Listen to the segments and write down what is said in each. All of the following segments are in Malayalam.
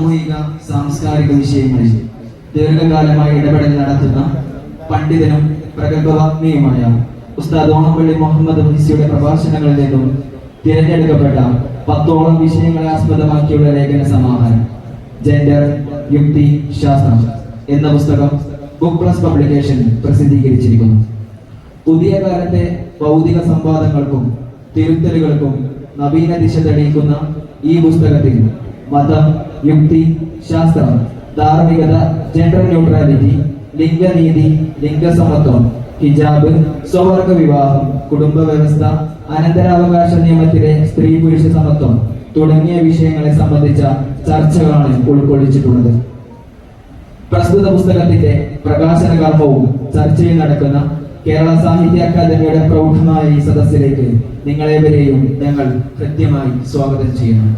സാമൂഹിക സാംസ്കാരിക വിഷയങ്ങളിൽ ദീർഘകാലമായി ഇടപെടൽ നടത്തുന്ന പണ്ഡിതനും പ്രഗത്ഭവാത്മീയുമായ ഉസ്താദ് ഓണപ്പള്ളി മുഹമ്മദ് ഹുസിയുടെ പ്രഭാഷണങ്ങളിൽ നിന്നും തിരഞ്ഞെടുക്കപ്പെട്ട പത്തോളം വിഷയങ്ങളെ ആസ്പദമാക്കിയുള്ള ലേഖന സമാഹാരം ജെൻഡർ യുക്തി ശാസ്ത്രം എന്ന പുസ്തകം ബുക്ക് പ്ലസ് പബ്ലിക്കേഷൻ പ്രസിദ്ധീകരിച്ചിരിക്കുന്നു. പുതിയ കാലത്തെ ഭൗതിക സംവാദങ്ങൾക്കും തിരുത്തലുകൾക്കും നവീന ദിശ തെളിയിക്കുന്ന ഈ പുസ്തകത്തിൽ മതം യുക്തി ശാസ്ത്രം ധാർമ്മികത ജെൻഡർ ന്യൂട്രാലിറ്റി ലിംഗനീതി ലിംഗസമത്വം ഹിജാബ് സ്വവർഗ വിവാഹം കുടുംബ വ്യവസ്ഥ അനന്തരാവകാശ നിയമത്തിലെ സ്ത്രീ പുരുഷ സമത്വം തുടങ്ങിയ വിഷയങ്ങളെ സംബന്ധിച്ച ചർച്ചകളാണ് ഉൾക്കൊള്ളിച്ചിട്ടുള്ളത്. പ്രസ്തുത പുസ്തകത്തിന്റെ പ്രകാശന കർമ്മവും ചർച്ചയും നടക്കുന്ന കേരള സാഹിത്യ അക്കാദമിയുടെ പ്രൗഢമായ ഈ സദസ്സിലേക്ക് നിങ്ങളെവരെയും ഞങ്ങൾ കൃത്യമായി സ്വാഗതം ചെയ്യുന്നു.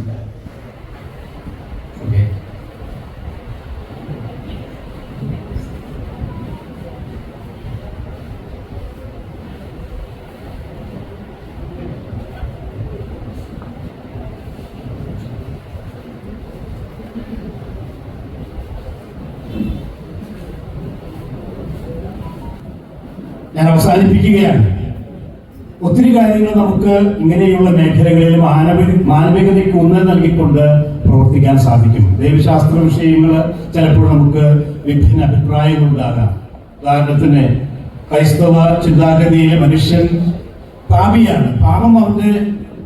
ഞാൻ അവസാനിപ്പിക്കുകയാണ് ഒത്തിരി കാര്യങ്ങൾ നമുക്ക് ഇങ്ങനെയുള്ള മേഖലകളിൽ മാനവിക മാനവികതയ്ക്ക് ഊന്നൽ നൽകിക്കൊണ്ട് പ്രവർത്തിക്കാൻ സാധിക്കും. ദൈവശാസ്ത്ര വിഷയങ്ങൾ ചിലപ്പോൾ നമുക്ക് വിഭിന്ന അഭിപ്രായങ്ങളുണ്ടാകാം ഉദാഹരണത്തിന് ക്രൈസ്തവ ചിന്താഗതിയിലെ മനുഷ്യൻ പാപിയാണ്. പാപം അവന്റെ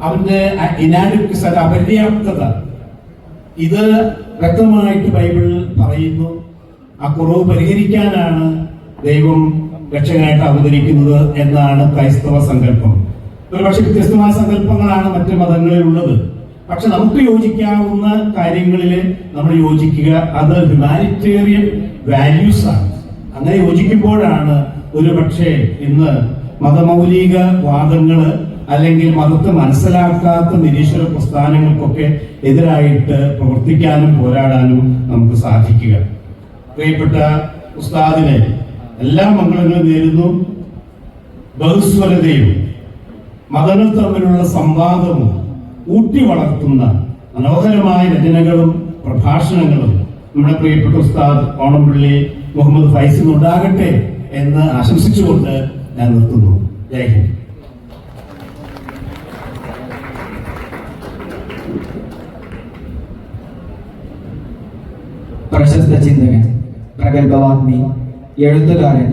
അവന്റെ ഇനാഡിക്സ് അപര്യാപ്തത. ഇത് വ്യക്തമായിട്ട് ബൈബിൾ പറയുന്നു. ആ കുറവ് പരിഹരിക്കാനാണ് ദൈവം രക്ഷകനായിട്ട് അവതരിക്കുന്നത് എന്നാണ് ക്രൈസ്തവ സങ്കല്പം. ഒരു പക്ഷെ വ്യത്യസ്തമായ സങ്കല്പങ്ങളാണ് മറ്റ് മതങ്ങളിൽ ഉള്ളത്. പക്ഷെ നമുക്ക് യോജിക്കാവുന്ന കാര്യങ്ങളിൽ നമ്മൾ യോജിക്കുക അത് ഹ്യൂമാനിറ്റേറിയൻ വാല്യൂസ് ആണ്. അങ്ങനെ യോജിക്കുമ്പോഴാണ് ഒരു പക്ഷേ ഇന്ന് മതമൗലിക വാദങ്ങൾ അല്ലെങ്കിൽ മതത്തെ മനസ്സിലാക്കാത്ത നിരീശ്വര പ്രസ്ഥാനങ്ങൾക്കൊക്കെ എതിരായിട്ട് പ്രവർത്തിക്കാനും പോരാടാനും നമുക്ക് സാധിക്കുക. പ്രിയപ്പെട്ട ഉസ്താദിനെ എല്ലാ മംഗളങ്ങളും നേരുന്നു. ബഹുസ്വരതയും മതങ്ങൾ തമ്മിലുള്ള സംവാദവും ഊട്ടി വളർത്തുന്ന മനോഹരമായ രചനകളും പ്രഭാഷണങ്ങളും നമ്മുടെ പ്രിയപ്പെട്ട ഉസ്താദ് ഓണംപള്ളി മുഹമ്മദ് ഫൈസിന് ഉണ്ടാകട്ടെ എന്ന് ആശംസിച്ചുകൊണ്ട് ഞാൻ നിർത്തുന്നു. ജയ് ഹിന്ദ്. പ്രശസ്ത ചിന്തകൻ പ്രഗത്ഭവാഗ്മി എഴുത്തുകാരൻ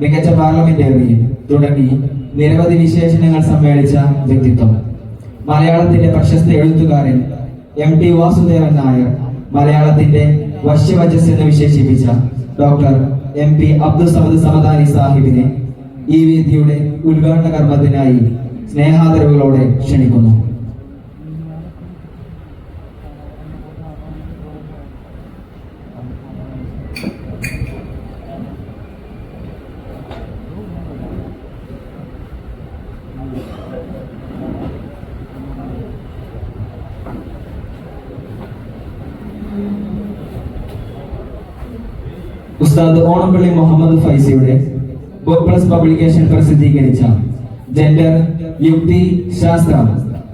മികച്ച പാർലമെന്റേറിയൻ തുടങ്ങി നിരവധി വിശേഷണങ്ങൾ സമ്മേളിച്ച വ്യക്തിത്വം. മലയാളത്തിന്റെ പ്രശസ്ത എഴുത്തുകാരൻ എം ടി വാസുദേവൻ നായർ മലയാളത്തിന്റെ വശ്യവചസ് എന്ന് വിശേഷിപ്പിച്ച doctor M P Abdul Samad Samadani സാഹിബിനെ ഈ വേദിയുടെ ഉദ്ഘാടന കർമ്മത്തിനായി സ്നേഹാദരവുകളോടെ ക്ഷണിക്കുന്നു. ഉസ്താദ് ഓണപ്പള്ളി മുഹമ്മദ് ഫൈസിയുടെ പ്ലസ് പബ്ലിക്കേഷൻ പ്രസിദ്ധീകരിച്ച ജെൻഡർ യുക്തി ശാസ്ത്രം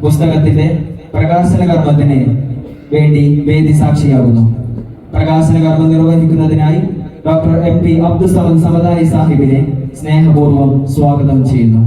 പുസ്തകത്തിന്റെ പ്രകാശന കർമ്മത്തിന് വേണ്ടി വേദി സാക്ഷിയാകുന്നു പ്രകാശന കർമ്മം നിർവഹിക്കുന്നതിനായി doctor M P Abdul Samadani സാഹിബിനെ സ്നേഹപൂർവം സ്വാഗതം ചെയ്യുന്നു.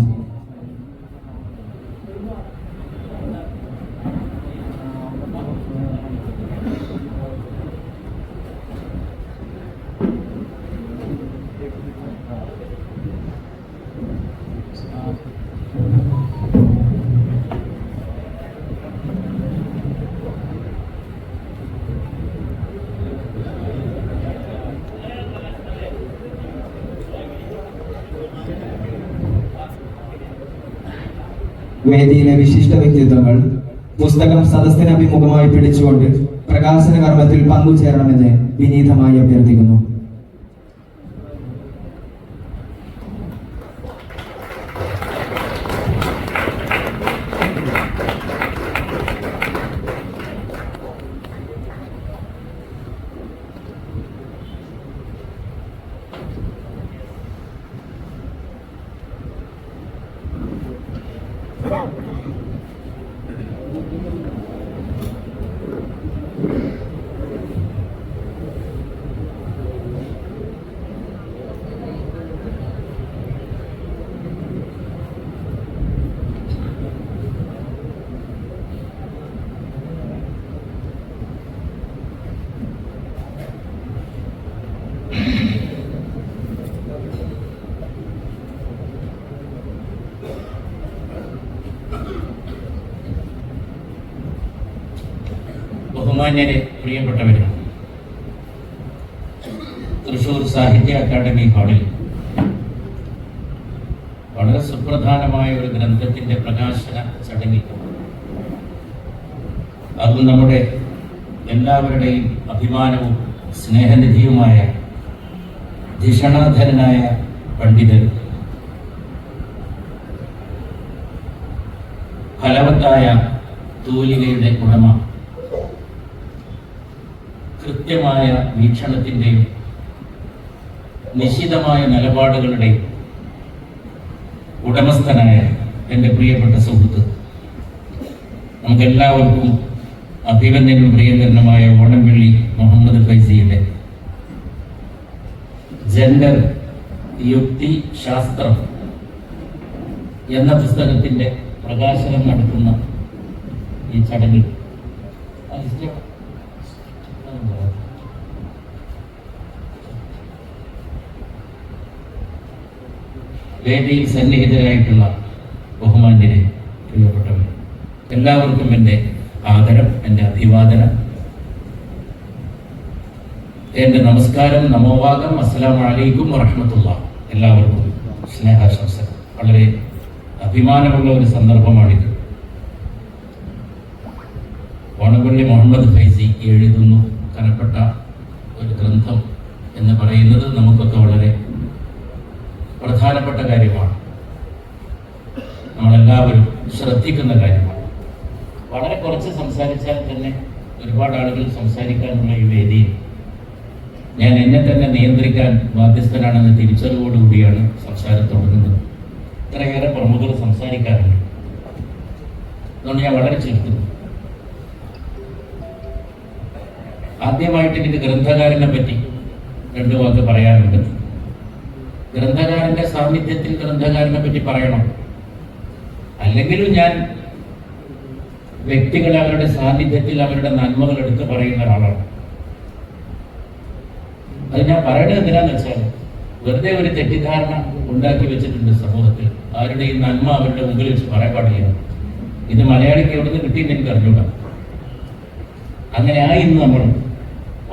വേദിയിലെ വിശിഷ്ട വ്യക്തിത്വങ്ങൾ പുസ്തകം സദസ്സിനഭിമുഖമായി പിടിച്ചുകൊണ്ട് പ്രകാശന കർമ്മത്തിൽ പങ്കുചേരണമെന്ന് വിനീതമായി അഭ്യർത്ഥിക്കുന്നു. ബഹുമാന്യരെ പ്രിയപ്പെട്ടവരാണ് തൃശൂർ സാഹിത്യ അക്കാദമി ഹാളിൽ വളരെ സുപ്രധാനമായ ഒരു ഗ്രന്ഥത്തിന്റെ പ്രകാശന ചടങ്ങിൽ അത് നമ്മുടെ എല്ലാവരുടെയും അഭിമാനവും സ്നേഹനിധിയുമായ ധിഷണാധരനായ പണ്ഡിതൻ ഫലവത്തായ തൂലികയുടെ ഉടമ കൃത്യമായ വീക്ഷണത്തിന്റെയും നിശിതമായ നിലപാടുകളുടെയും ഉടമസ്ഥനായ എന്റെ പ്രിയപ്പെട്ട സുഹൃത്ത് നമുക്കെല്ലാവർക്കും അഭിവന്ദനും പ്രിയങ്കരനുമായ ഓണംപള്ളി മുഹമ്മദ് ഫൈസിയുടെ. ജെൻഡർ യുക്തി ശാസ്ത്രം എന്ന പുസ്തകത്തിന്റെ പ്രകാശനം നടത്തുന്ന ഈ ചടങ്ങിൽ. വേദിയിൽ സന്നിഹിതരായിട്ടുള്ള ബഹുമാന്യരെ പ്രിയപ്പെട്ടവർ എല്ലാവർക്കും എന്റെ ആദരം എന്റെ അഭിവാദനം. എന്റെ നമസ്കാരം നമോവാദം അസ്സലാമു വലൈക്കും വറഹമത്തുള്ള. എല്ലാവർക്കും സ്നേഹാശംസ വളരെ അഭിമാനമുള്ള ഒരു സന്ദർഭമാണിത്. ഓണപ്പള്ളി മുഹമ്മദ് ഫൈസി എഴുതുന്നു കനപ്പെട്ട ഒരു ഗ്രന്ഥം എന്ന് പറയുന്നത് നമുക്കൊക്കെ വളരെ പ്രധാനപ്പെട്ട കാര്യമാണ്. നമ്മളെല്ലാവരും ശ്രദ്ധിക്കുന്ന കാര്യമാണ്. വളരെ കുറച്ച് സംസാരിച്ചാൽ തന്നെ ഒരുപാട് ആളുകൾ സംസാരിക്കാനുള്ള ഈ വേദിയിൽ. ഞാൻ എന്നെ തന്നെ നിയന്ത്രിക്കാൻ ബാധ്യസ്ഥനാണെന്ന് തിരിച്ചറിവോടുകൂടിയാണ് സംസാരം തുടങ്ങുന്നത് ഇത്രയേറെ പ്രമുഖർ സംസാരിക്കാറുണ്ട്. അതുകൊണ്ട് ഞാൻ വളരെ ചുരുക്കുന്നു ആദ്യമായിട്ട് എനിക്ക് ഗ്രന്ഥകാരനെ പറ്റി രണ്ടു വാക്ക് പറയാനുണ്ട്. ഗ്രന്ഥകാരന്റെ സാന്നിധ്യത്തിൽ ഗ്രന്ഥകാരനെ പറ്റി പറയണം. അല്ലെങ്കിലും ഞാൻ വ്യക്തികളെ അവരുടെ സാന്നിധ്യത്തിൽ അവരുടെ നന്മകൾ എടുത്ത് പറയുന്ന ഒരാളാണ്. അത് ഞാൻ പറയണത് എന്തിനാന്ന് വെച്ചാൽ വെറുതെ ഒരു തെറ്റിദ്ധാരണ ഉണ്ടാക്കി വെച്ചിട്ടുണ്ട് സമൂഹത്തിൽ. അവരുടെ ഈ നന്മ അവരുടെ മുമ്പിൽ വെച്ച് പറയാൻ പാടില്ല. ഇത് മലയാളിക്ക് എവിടെ നിന്ന് കിട്ടിയെന്ന് എനിക്ക് അറിഞ്ഞൂടാ. അങ്ങനെ ഇന്ന് നമ്മൾ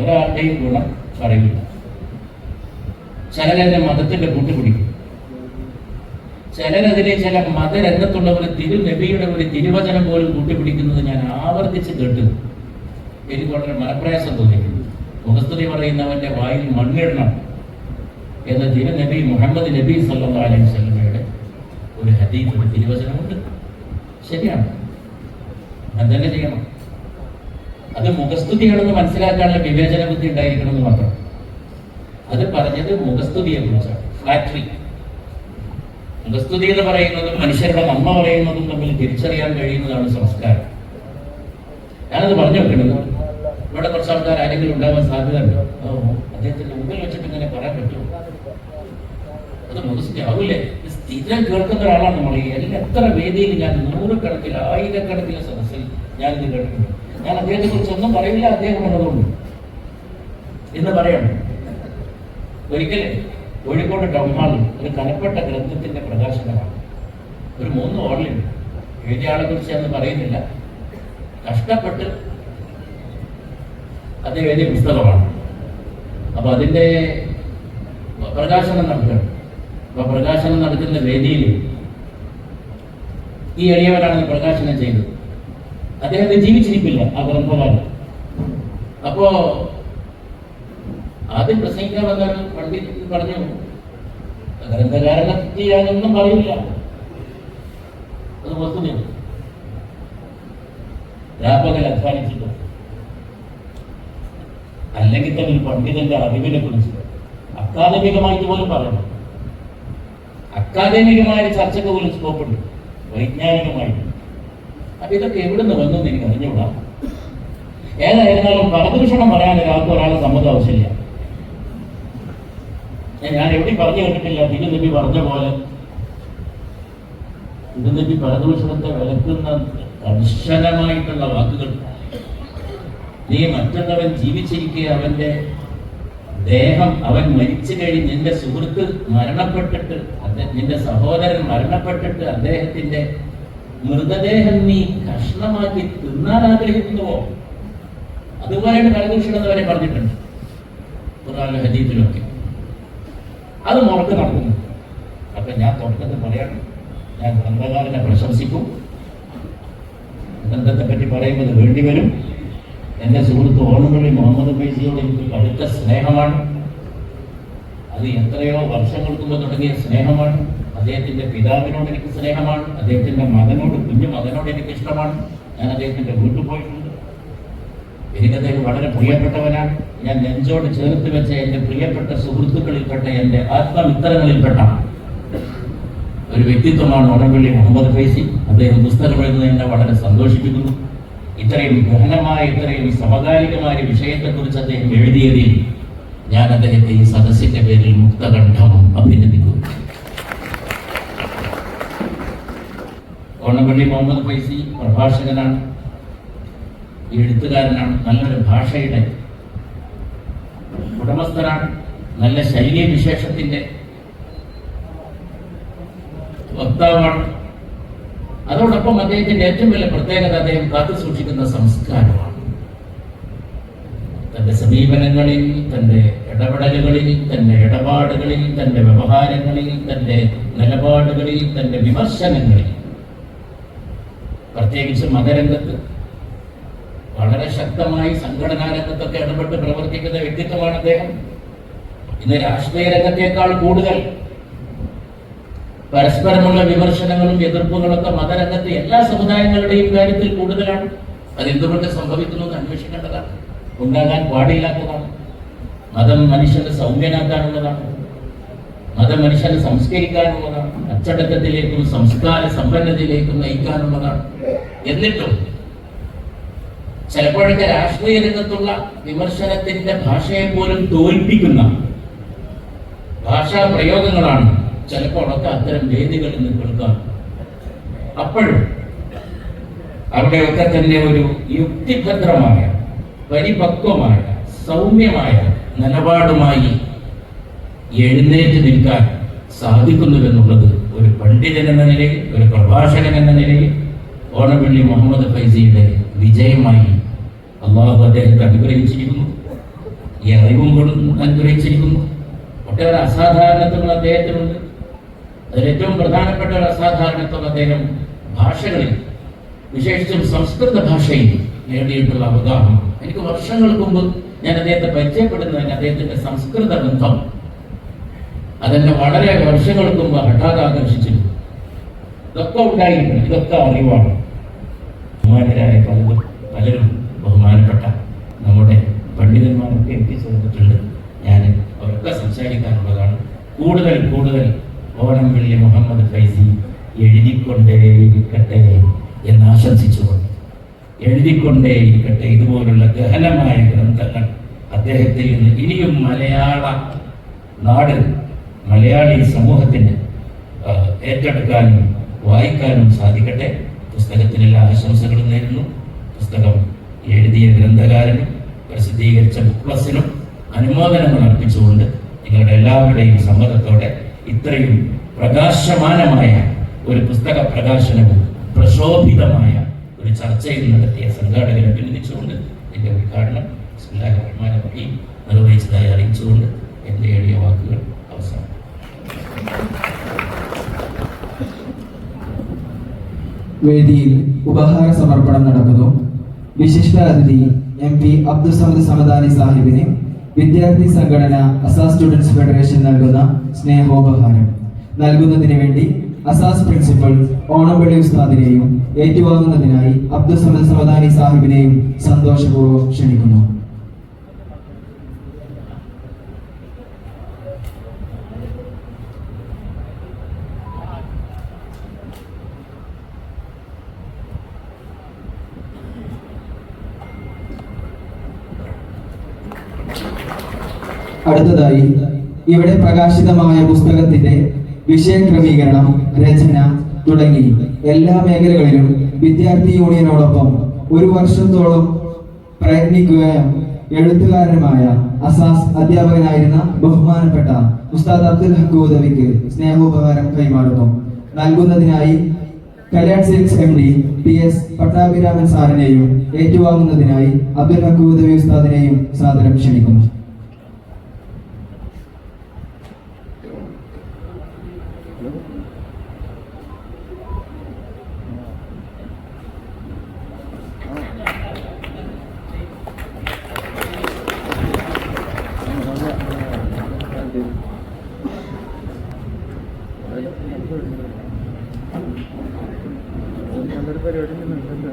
ഒരാളുടെയും ഗുണം പറയില്ല ചിലരെന്നെ മതത്തിന്റെ കൂട്ടുപിടിക്കും ചിലരതിലെ ചില മതരംഗത്തുള്ളവർ തിരുനബിയുടെ ഒരു തിരുവചനം പോലും കൂട്ടിപ്പിടിക്കുന്നത് ഞാൻ ആവർത്തിച്ച് കേട്ടു. എനിക്ക് വളരെ മനപ്രയാസം തോന്നിക്കുന്നു മുഖസ്തുതി പറയുന്നവന്റെ വായിൽ മണ്ണിടണം എന്ന തിരു നബി മുഹമ്മദ് നബി സല്ലല്ലാഹു അലൈഹി വസല്ലമയുടെ ഒരു ഹദീഫ് ഒരു തിരുവചനമുണ്ട്. ശരിയാണ്. ഞാൻ തന്നെ ചെയ്യണം. അത് മുഖസ്തുതിയാണെന്ന് മനസ്സിലാക്കാനുള്ള വിവേചന ബുദ്ധി ഉണ്ടായിരിക്കണം എന്ന് മാത്രം. അത് പറഞ്ഞത് മുഖസ്തുതിയെ കുറിച്ചാണ് ഫ്ലാറ്ററി മുഖസ്തുതി എന്ന് പറയുന്നതും മനുഷ്യരുടെ നന്മ പറയുന്നതും തമ്മിൽ തിരിച്ചറിയാൻ കഴിയുന്നതാണ് സംസ്കാരം. ഞാനത് പറഞ്ഞു വെക്കുന്നത് ഇവിടെ കുറച്ച് ആൾക്കാർ ആരെങ്കിലും ഉണ്ടാവാൻ സാധ്യത ഉണ്ട് അദ്ദേഹത്തിന്റെ മുമ്പിൽ വെച്ചിട്ട് ഇങ്ങനെ പറയാൻ പറ്റുമോ? അത് മുഖസ്തുതി ആവില്ലേ. ഇത് സ്ഥിരം കേൾക്കുന്ന ഒരാളാണ് നമ്മൾ എത്ര വേദിയിൽ ഞാൻ നൂറുകണക്കിൽ ആയിരക്കണക്കിന് സദസ്സിൽ ഞാൻ ഇത് കേട്ടിട്ടുണ്ട്. ഞാൻ അദ്ദേഹത്തെ കുറിച്ച് ഒന്നും പറയില്ല അദ്ദേഹം ഉള്ളതുകൊണ്ട്. എന്ന് പറയണം. ഒരിക്കലും കോഴിക്കോട് ടൗൺ ഹാളിൽ ഒരു കനപ്പെട്ട ഗ്രന്ഥത്തിന്റെ പ്രകാശനമാണ്. ഒരു മൂന്ന് ഓർലുണ്ട് എഴുതിയ ആളെ കുറിച്ച് എന്ന് പറയുന്നില്ല. കഷ്ടപ്പെട്ട് അത് എഴുതിയ പുസ്തകമാണ്. അപ്പൊ അതിന്റെ പ്രകാശനം നടക്കണം അപ്പൊ പ്രകാശനം നടക്കുന്ന വേദിയിൽ ഈ എളിയവരാണ് പ്രകാശനം ചെയ്തത്. അദ്ദേഹത്തെ ജീവിച്ചിരിക്കില്ല ആ ഗ്രന്ഥകാരൻ. അപ്പോ ആദ്യം പ്രസംഗിക്കാൻ വന്ന പണ്ഡിറ്റ് പറഞ്ഞു. ഗ്രന്ഥകാരനെ ഞാനൊന്നും പറയില്ല. അത് വസ്തുതയാണ് രാപ്പകൽ അധ്വാനിച്ചിട്ട്. അല്ലെങ്കിൽ തന്നെ പണ്ഡിതന്റെ അറിവിനെ കുറിച്ച്. അക്കാദമികമായിട്ട് പോലും പറയണം അക്കാദമികമായ ചർച്ചയ്ക്ക് പോലും സ്കോപ്പുണ്ട്. വൈജ്ഞാനികമായിട്ട്. അപ്പൊ ഇതൊക്കെ എവിടുന്ന് വന്നു എന്ന് എനിക്ക് അറിഞ്ഞുകൂടാ? ഏതായിരുന്നാലും പരദൂഷണം പറയാൻ ഒരാൾക്ക് ഒരാളെ സമ്മതം ആവശ്യമില്ല. ഞാൻ- എവിടെ എവിടെയും പറഞ്ഞു കേട്ടിട്ടില്ല. നബി പറഞ്ഞ പോലെ. തിരുനബി പരദൂഷണത്തെ വിലക്കുന്ന കർശനമായിട്ടുള്ള വാക്കുകൾ. നീ മറ്റുള്ളവൻ ജീവിച്ചിരിക്കെ അവന്റെ ദേഹം അവൻ മരിച്ചു കഴിഞ്ഞ് നിന്റെ സുഹൃത്ത് മരണപ്പെട്ടിട്ട് നിന്റെ സഹോദരൻ മരണപ്പെട്ടിട്ട് അദ്ദേഹത്തിന്റെ മൃതദേഹം നീ കഷ്ണമാക്കി തിന്നാൻ ആഗ്രഹിക്കുന്നുവോ? അതുപോലെയാണ് പരദൂഷണം എന്ന് വരെ പറഞ്ഞിട്ടുണ്ട്. ഖുർആനിലും ഹദീസിലൊക്കെ അത് മുറക്ക് നടക്കുന്നു. അപ്പൊ ഞാൻ തുടക്കത്തിൽ പറയണം ഞാൻ ഗ്രന്ഥകാരനെ പ്രശംസിക്കും. ഗ്രന്ഥത്തെ പറ്റി പറയുന്നത് വേണ്ടി വരും. എന്റെ സുഹൃത്ത് ഓണമള്ളി മുഹമ്മദ് ഫൈസിയോട് എനിക്ക് കടുത്ത സ്നേഹമാണ്. അത് എത്രയോ വർഷങ്ങൾക്ക് മുമ്പ് തുടങ്ങിയ സ്നേഹമാണ്. അദ്ദേഹത്തിന്റെ പിതാവിനോട് എനിക്ക് സ്നേഹമാണ്. അദ്ദേഹത്തിന്റെ മകനോട് കുഞ്ഞു മകനോട് എനിക്ക് ഇഷ്ടമാണ്. ഞാൻ അദ്ദേഹത്തിന്റെ വീട്ടിൽ പോയിട്ടുണ്ട്. എനിക്ക് അദ്ദേഹം വളരെ പ്രിയപ്പെട്ടവനാണ്. ഞാൻ നെഞ്ചോട് ചേർത്ത് വെച്ച എന്റെ പ്രിയപ്പെട്ട സുഹൃത്തുക്കളിൽപ്പെട്ട എന്റെ ആത്മമിത്രങ്ങളിൽപ്പെട്ട ഒരു വ്യക്തിത്വമാണ് ഉടമ്പള്ളി മുഹമ്മദ് ഫൈസി. അദ്ദേഹം പുസ്തകം എഴുതുന്നത് എന്നെ വളരെ സന്തോഷിപ്പിക്കുന്നു. ഇത്രയും ഗഹനമായ ഇത്രയും സമകാലികമായ വിഷയത്തെക്കുറിച്ച് അദ്ദേഹം എഴുതിയതിൽ ഞാൻ അദ്ദേഹത്തെ ഈ സദസ്സിന്റെ പേരിൽ മുക്തകണ്ഠം അഭിനന്ദിക്കുന്നു. ഓണപ്പള്ളി മുഹമ്മദ് ഫൈസി പ്രഭാഷകനാണ്. എഴുത്തുകാരനാണ്. നല്ലൊരു ഭാഷയുടെ ഉടമസ്ഥനാണ്. നല്ല ശൈലി വിശേഷത്തിന്റെ വക്താവാണ്. അതോടൊപ്പം അദ്ദേഹത്തിന്റെ ഏറ്റവും വലിയ പ്രത്യേകത അദ്ദേഹം കാത്തു സൂക്ഷിക്കുന്ന സംസ്കാരമാണ്. തന്റെ സമീപനങ്ങളിൽ തന്റെ ഇടപെടലുകളിൽ തന്റെ ഇടപാടുകളിൽ തന്റെ വ്യവഹാരങ്ങളിൽ തന്റെ നിലപാടുകളിൽ തന്റെ വിമർശനങ്ങളിൽ. പ്രത്യേകിച്ച് മതരംഗത്ത് വളരെ ശക്തമായി സംഘടനാ രംഗത്തൊക്കെ ഇടപെട്ട് പ്രവർത്തിക്കുന്ന വ്യക്തിത്വമാണ് അദ്ദേഹം. ഇന്ന് രാഷ്ട്രീയ രംഗത്തേക്കാൾ കൂടുതൽ പരസ്പരമുള്ള വിമർശനങ്ങളും എതിർപ്പുകളൊക്കെ മതരംഗത്തെ എല്ലാ സമുദായങ്ങളുടെയും കാര്യത്തിൽ കൂടുതലാണ്. അത് എന്തുകൊണ്ട് സംഭവിക്കുന്നു എന്ന് അന്വേഷിക്കേണ്ടതാണ്. ഉണ്ടാകാൻ പാടില്ലാത്തതാണ്. മതം മനുഷ്യനെ സൗമ്യനാക്കാനുള്ളതാണ്. മതം മനുഷ്യനെ സംസ്കരിക്കാനുള്ളതാണ്. അച്ചടക്കത്തിലേക്കും സംസ്കാര സമ്പന്നതയിലേക്കും നയിക്കാനുള്ളതാണ്. എന്നിട്ടും ചിലപ്പോഴൊക്കെ രാഷ്ട്രീയ രംഗത്തുള്ള വിമർശനത്തിന്റെ ഭാഷയെ പോലും തോൽപ്പിക്കുന്ന ഭാഷാ പ്രയോഗങ്ങളാണ് ചിലപ്പോഴൊക്കെ അത്തരം വേദികളിൽ നിന്ന് കേൾക്കാം അപ്പോഴും അവിടെയൊക്കെ തന്നെ ഒരു യുക്തിഭദ്രമായ പരിപക്വമായ സൗമ്യമായ നിലപാടുമായി എഴുന്നേറ്റ് നിൽക്കാൻ സാധിക്കുന്നുവെന്നുള്ളത് ഒരു പണ്ഡിതൻ എന്ന നിലയിൽ ഒരു പ്രഭാഷകൻ എന്ന നിലയിൽ ഓണവള്ളി മുഹമ്മദ് ഫൈസിയുടെ വിജയമായി അള്ളാഹു അദ്ദേഹത്തെ അനുഗ്രഹിച്ചിരിക്കുന്നു. ഈ അറിവും കൊടു- അനുഗ്രഹിച്ചിരിക്കുന്നു. ഒട്ടേറെ അസാധാരണത്വങ്ങൾ അദ്ദേഹത്തിനുണ്ട്. അതിലേറ്റവും പ്രധാനപ്പെട്ട ഒരു അസാധാരണത്വം അദ്ദേഹം ഭാഷകളിൽ വിശേഷിച്ചും സംസ്കൃത ഭാഷയിൽ നേടിയിട്ടുള്ള അവഗാഹം എനിക്ക് വർഷങ്ങൾക്ക് മുമ്പ് ഞാൻ അദ്ദേഹത്തെ പരിചയപ്പെടുന്നതിന് അദ്ദേഹത്തിന്റെ സംസ്കൃത ബന്ധം അതെന്നെ വളരെ വർഷങ്ങൾക്ക് മുമ്പ് ഹഠാത് ആകർഷിച്ചിരുന്നു. ഇതൊക്കെ ഉണ്ടായിട്ടുണ്ട്. ഇതൊക്കെ അറിവാണ്. പലരും ബഹുമാനപ്പെട്ട നമ്മുടെ പണ്ഡിതന്മാരൊക്കെ എത്തിച്ചേർന്നിട്ടുണ്ട് ഞാൻ അവരൊക്കെ സംസാരിക്കാനുള്ളതാണ് കൂടുതൽ കൂടുതൽ ഓണം വെള്ളി മുഹമ്മദ് ഫൈസി എഴുതിക്കൊണ്ടേയിരിക്കട്ടെ എന്ന് ആശംസിച്ചുകൊണ്ട് എഴുതിക്കൊണ്ടേയിരിക്കട്ടെ ഇതുപോലുള്ള ഗഹനമായ ഗ്രന്ഥങ്ങൾ അദ്ദേഹത്തിൽ നിന്ന് ഇനിയും മലയാള നാട് മലയാളി സമൂഹത്തിന് ഏറ്റെടുക്കാനും വായിക്കാനും സാധിക്കട്ടെ. പുസ്തകത്തിനുള്ള ആശംസകളും നേരുന്നു. പുസ്തകം എഴുതിയ ഗ്രന്ഥകാരനും പ്രസിദ്ധീകരിച്ച ബുക്ക് പ്ലസിനും അനുമോദനങ്ങൾ അർപ്പിച്ചുകൊണ്ട് നിങ്ങളുടെ എല്ലാവരുടെയും സമ്മതത്തോടെ ഇത്രയും പ്രകാശമാനമായ ഒരു പുസ്തക പ്രകാശനവും പ്രശോഭിതമായ ഒരു ചർച്ചയിൽ നടത്തിയ സംഘാടകരെ അഭിനന്ദിച്ചുകൊണ്ട് എന്റെ ഉദ്ഘാടനം ബിസ്മില്ലാഹിർ റഹ്മാനിർ റഹീം നിർവഹിച്ചതായി അറിയിച്ചുകൊണ്ട് എന്റെ എളിയ വാക്കുകൾ അവസാനം. വേദിയിൽ ഉപഹാര സമർപ്പണം നടക്കുന്നു. വിശിഷ്ട അതിഥി എം. പി. അബ്ദുസമദ് സമദാനി സാഹിബിന് വിദ്യാർത്ഥി സംഘടന അസാസ് സ്റ്റുഡൻസ് ഫെഡറേഷൻ നൽകുന്ന സ്നേഹോപഹാരം. നൽകുന്നതിന് വേണ്ടി അസാസ് പ്രിൻസിപ്പൽ ഓണംപള്ളി ഉസ്താദിനെയും ഏറ്റുവാങ്ങുന്നതിനായി അബ്ദുസമദ് സമദാനി സാഹിബിനെയും സന്തോഷപൂർവം ക്ഷണിക്കുന്നു. അടുത്തതായി ഇവിടെ പ്രകാശിതമായ പുസ്തകത്തിന്റെ വിഷയക്രമീകരണം രചന തുടങ്ങി. എല്ലാ മേഖലകളിലും വിദ്യാർത്ഥി യൂണിയനോടൊപ്പം ഒരു വർഷത്തോളം പ്രയത്നിക്കുകയും എഴുത്തുകാരനുമായ അസാസ് അധ്യാപകനായിരുന്ന ബഹുമാനപ്പെട്ട ഉസ്താദ് അബ്ദുൽ ഹക്കൂദവിക്ക് സ്നേഹോപകാരം കൈമാറുന്നു. നൽകുന്നതിനായി Kalyan Silks M D T S Pattabhiraman സാറിനെയും ഏറ്റുവാങ്ങുന്നതിനായി അബ്ദുൽ ഹക്കൂദവി ഉസ്താദിനെയും സാദരം ക്ഷണിക്കുന്നു. നല്ലൊരു പരിപാടി നിന്നുണ്ടല്ലോ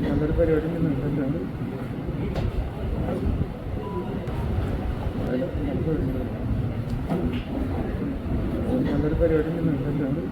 നല്ലൊരു പരിപാടി നിന്നുണ്ടല്ലോ നല്ലൊരു പരിപാടി